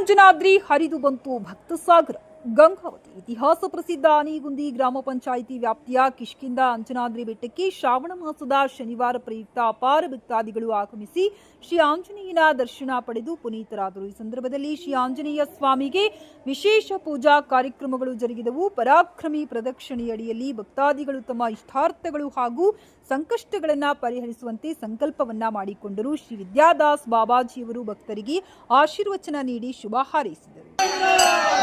ಅಂಜನಾದ್ರಿ ಹರಿದು ಬಂತು ಭಕ್ತ ಸಾಗರ. ಗಂಗಾವತಿ ಇತಿಹಾಸ ಪ್ರಸಿದ್ಧ ಆನಿಗುಂದಿ ಗ್ರಾಮ ಪಂಚಾಯಿತಿ ವ್ಯಾಪ್ತಿಯ ಕಿಷ್ಕಿಂದ ಅಂಜನಾದ್ರಿ ಬೆಟ್ಟಕ್ಕೆ ಶ್ರಾವಣ ಮಾಸದ ಶನಿವಾರ ಪ್ರಯುಕ್ತ ಅಪಾರ ಭಕ್ತಾದಿಗಳು ಆಗಮಿಸಿ ಶ್ರೀ ಆಂಜನೇಯನ ದರ್ಶನ ಪಡೆದು ಪುನೀತರಾದರು. ಈ ಸಂದರ್ಭದಲ್ಲಿ ಶ್ರೀ ಆಂಜನೇಯ ಸ್ವಾಮಿಗೆ ವಿಶೇಷ ಪೂಜಾ ಕಾರ್ಯಕ್ರಮಗಳು ಜರುಗಿದವು. ಪರಾಕ್ರಮಿ ಪ್ರದಕ್ಷಿಣೆಯಡಿಯಲ್ಲಿ ಭಕ್ತಾದಿಗಳು ತಮ್ಮ ಇಷ್ಟಾರ್ಥಗಳು ಹಾಗೂ ಸಂಕಷ್ಟಗಳನ್ನು ಪರಿಹರಿಸುವಂತೆ ಸಂಕಲ್ಪವನ್ನ ಮಾಡಿಕೊಂಡರು. ಶ್ರೀ ವಿದ್ಯಾದಾಸ್ ಬಾಬಾಜಿಯವರು ಭಕ್ತರಿಗೆ ಆಶೀರ್ವಚನ ನೀಡಿ ಶುಭ ಹಾರೈಸಿದರು.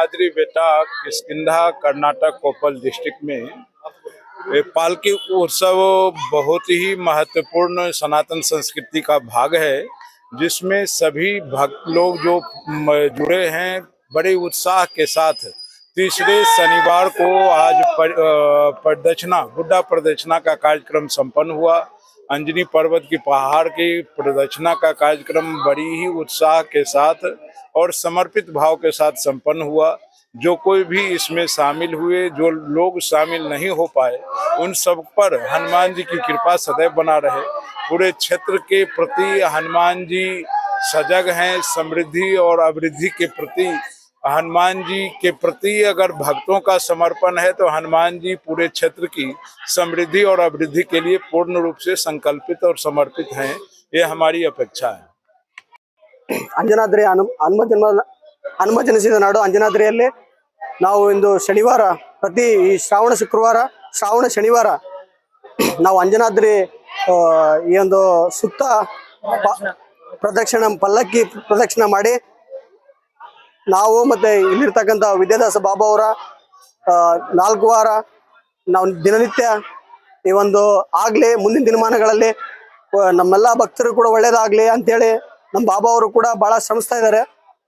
अंजनाद्री बेटा किस्किंधा कर्नाटक कोपल डिस्ट्रिक्ट में पालकी उत्सव बहुत ही महत्वपूर्ण सनातन संस्कृति का भाग है, जिसमें सभी भक्त लोग जो जुड़े हैं बड़े उत्साह के साथ, तीसरे शनिवार को आज प्रदक्षिणा बुद्धा प्रदक्षिणा का कार्यक्रम संपन्न हुआ। अंजनी पर्वत की पहाड़ की प्रदक्षिणा का कार्यक्रम बड़ी ही उत्साह के साथ और समर्पित भाव के साथ संपन्न हुआ। जो कोई भी इसमें शामिल हुए, जो लोग शामिल नहीं हो पाए, उन सब पर हनुमान जी की कृपा सदैव बना रहे। पूरे क्षेत्र के प्रति हनुमान जी सजग हैं, समृद्धि और अभिवृद्धि के प्रति। हनुमान जी के प्रति अगर भक्तों का समर्पण है तो हनुमान जी पूरे क्षेत्र की समृद्धि और अभिवृद्धि के लिए पूर्ण रूप से संकल्पित और समर्पित हैं। ये हमारी अपेक्षा है। ಅಂಜನಾದ್ರಿ ಹನು ಹನುಮ ಜನ್ಮ, ಹನುಮ ಜನಿಸಿದ ನಾಡು ಅಂಜನಾದ್ರಿಯಲ್ಲಿ ನಾವು ಇಂದು ಶನಿವಾರ, ಪ್ರತಿ ಈ ಶ್ರಾವಣ ಶುಕ್ರವಾರ, ಶ್ರಾವಣ ಶನಿವಾರ ನಾವು ಅಂಜನಾದ್ರಿ ಈ ಒಂದು ಸುತ್ತ ಪ್ರದಕ್ಷಿಣ, ಪಲ್ಲಕ್ಕಿ ಪ್ರದಕ್ಷಿಣ ಮಾಡಿ ನಾವು ಮತ್ತೆ ಇಲ್ಲಿರ್ತಕ್ಕಂಥ ವಿದ್ಯಾದಾಸ ಬಾಬಾ ಅವರ ನಾಲ್ಕು ವಾರ ನಾವು ದಿನನಿತ್ಯ ಈ ಒಂದು ಆಗ್ಲಿ ಮುಂದಿನ ದಿನಮಾನಗಳಲ್ಲಿ ನಮ್ಮೆಲ್ಲ ಭಕ್ತರು ಕೂಡ ಒಳ್ಳೇದಾಗ್ಲಿ ಅಂತೇಳಿ ನಮ್ಮ ಬಾಬಾ ಅವರು ಕೂಡ ಬಹಳ ಶ್ರಮಿಸ್ತಾ ಇದ್ದಾರೆ.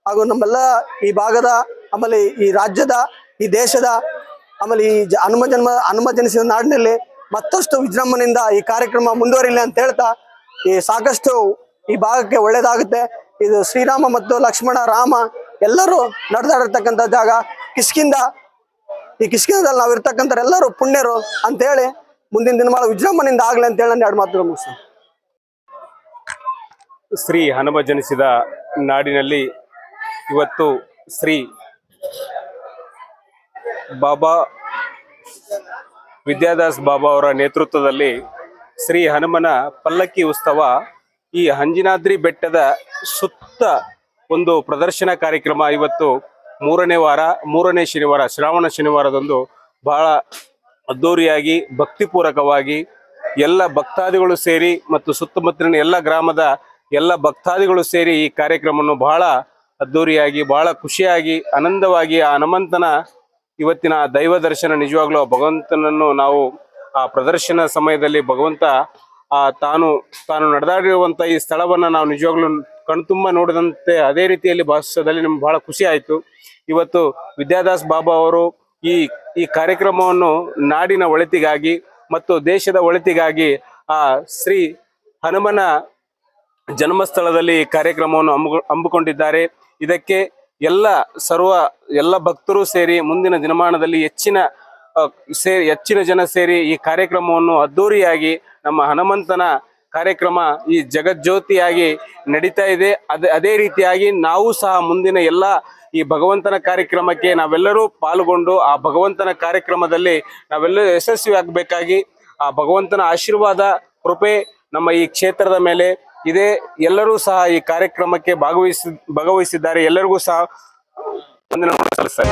ಹಾಗೂ ನಮ್ಮೆಲ್ಲ ಈ ಭಾಗದ, ಆಮೇಲೆ ಈ ರಾಜ್ಯದ, ಈ ದೇಶದ, ಆಮೇಲೆ ಈ ಹನುಮ ಜನ್ಮ, ಹನುಮ ಜನಿಸಿದ ನಾಡಿನಲ್ಲಿ ಮತ್ತಷ್ಟು ವಿಜೃಂಭಣೆಯಿಂದ ಈ ಕಾರ್ಯಕ್ರಮ ಮುಂದುವರಿಲಿ ಅಂತ ಹೇಳ್ತಾ ಈ ಸಾಕಷ್ಟು ಈ ಭಾಗಕ್ಕೆ ಒಳ್ಳೇದಾಗುತ್ತೆ. ಇದು ಶ್ರೀರಾಮ ಮತ್ತು ಲಕ್ಷ್ಮಣ, ರಾಮ ಎಲ್ಲರೂ ನಡೆದಾಡಿರ್ತಕ್ಕಂಥ ಜಾಗ. ಕಿಷ್ಕಿಂದ ಈ ಕಿಷ್ಕಿಂದದಲ್ಲಿ ನಾವು ಇರ್ತಕ್ಕಂಥ ಎಲ್ಲರೂ ಪುಣ್ಯರು ಅಂತೇಳಿ ಮುಂದಿನ ದಿನಮಾನ ವಿಜೃಂಭಣೆಯಿಂದ ಆಗಲಿ ಅಂತ ಹೇಳಿ ನಾನು ಎರಡು ಮಾತುಗಳು ಮುಗಿಸ್ತೀನಿ. ಶ್ರೀ ಹನುಮ ಜನಿಸಿದ ನಾಡಿನಲ್ಲಿ ಇವತ್ತು ಶ್ರೀ ಬಾಬಾ ವಿದ್ಯಾದಾಸ್ ಬಾಬಾ ಅವರ ನೇತೃತ್ವದಲ್ಲಿ ಶ್ರೀ ಹನುಮನ ಪಲ್ಲಕ್ಕಿ ಉತ್ಸವ ಈ ಹಂಜಿನಾದ್ರಿ ಬೆಟ್ಟದ ಸುತ್ತ ಒಂದು ಪ್ರದರ್ಶನ ಕಾರ್ಯಕ್ರಮ ಇವತ್ತು ಮೂರನೇ ವಾರ, ಮೂರನೇ ಶನಿವಾರ, ಶ್ರಾವಣ ಶನಿವಾರದಂದು ಬಹಳ ಅದ್ದೂರಿಯಾಗಿ, ಭಕ್ತಿಪೂರಕವಾಗಿ ಎಲ್ಲ ಭಕ್ತಾದಿಗಳು ಸೇರಿ ಮತ್ತು ಸುತ್ತಮುತ್ತಲಿನ ಎಲ್ಲ ಗ್ರಾಮದ ಎಲ್ಲ ಭಕ್ತಾದಿಗಳು ಸೇರಿ ಈ ಕಾರ್ಯಕ್ರಮವನ್ನು ಬಹಳ ಅದ್ದೂರಿಯಾಗಿ, ಬಹಳ ಖುಷಿಯಾಗಿ, ಆನಂದವಾಗಿ ಆ ಹನುಮಂತನ ಇವತ್ತಿನ ದೈವ ದರ್ಶನ ನಿಜವಾಗ್ಲೂ ಆ ಭಗವಂತನನ್ನು ನಾವು ಆ ಪ್ರದರ್ಶನ ಸಮಯದಲ್ಲಿ ಭಗವಂತ ಆ ತಾನು ತಾನು ನಡೆದಾಡಿರುವಂತ ಈ ಸ್ಥಳವನ್ನು ನಾವು ನಿಜವಾಗ್ಲೂ ಕಣ್ತುಂಬ ನೋಡಿದಂತೆ ಅದೇ ರೀತಿಯಲ್ಲಿ ಭಾಷದಲ್ಲಿ ನಮ್ಗೆ ಬಹಳ ಖುಷಿ ಆಯಿತು. ಇವತ್ತು ವಿದ್ಯಾದಾಸ್ ಬಾಬಾ ಅವರು ಈ ಈ ಕಾರ್ಯಕ್ರಮವನ್ನು ನಾಡಿನ ಒಳಿತಿಗಾಗಿ ಮತ್ತು ದೇಶದ ಒಳಿತಿಗಾಗಿ ಆ ಶ್ರೀ ಹನುಮನ ಜನ್ಮಸ್ಥಳದಲ್ಲಿ ಈ ಕಾರ್ಯಕ್ರಮವನ್ನು ಹಮ್ಮು ಹಮ್ಮಿಕೊಂಡಿದ್ದಾರೆ ಇದಕ್ಕೆ ಎಲ್ಲ ಸರ್ವ, ಎಲ್ಲ ಭಕ್ತರು ಸೇರಿ ಮುಂದಿನ ದಿನಮಾನದಲ್ಲಿ ಹೆಚ್ಚಿನ ಸೇರಿ ಹೆಚ್ಚಿನ ಜನ ಸೇರಿ ಈ ಕಾರ್ಯಕ್ರಮವನ್ನು ಅದ್ದೂರಿಯಾಗಿ ನಮ್ಮ ಹನುಮಂತನ ಕಾರ್ಯಕ್ರಮ ಈ ಜಗಜ್ಯೋತಿಯಾಗಿ ನಡೀತಾ ಇದೆ. ಅದೇ ಅದೇ ರೀತಿಯಾಗಿ ನಾವು ಸಹ ಮುಂದಿನ ಎಲ್ಲ ಈ ಭಗವಂತನ ಕಾರ್ಯಕ್ರಮಕ್ಕೆ ನಾವೆಲ್ಲರೂ ಪಾಲ್ಗೊಂಡು ಆ ಭಗವಂತನ ಕಾರ್ಯಕ್ರಮದಲ್ಲಿ ನಾವೆಲ್ಲರೂ ಯಶಸ್ವಿ ಆಗಬೇಕಾಗಿ ಆ ಭಗವಂತನ ಆಶೀರ್ವಾದ, ಕೃಪೆ ನಮ್ಮ ಈ ಕ್ಷೇತ್ರದ ಮೇಲೆ ಇದೆ. ಎಲ್ಲರೂ ಸಹ ಈ ಕಾರ್ಯಕ್ರಮಕ್ಕೆ ಭಾಗವಹಿಸಿ ಭಾಗವಹಿಸಿದ್ದಾರೆ. ಎಲ್ಲರಿಗೂ ಸಹ ವಂದನೆಗಳನ್ನು ಸಲ್ಲಿಸ್ತಾರೆ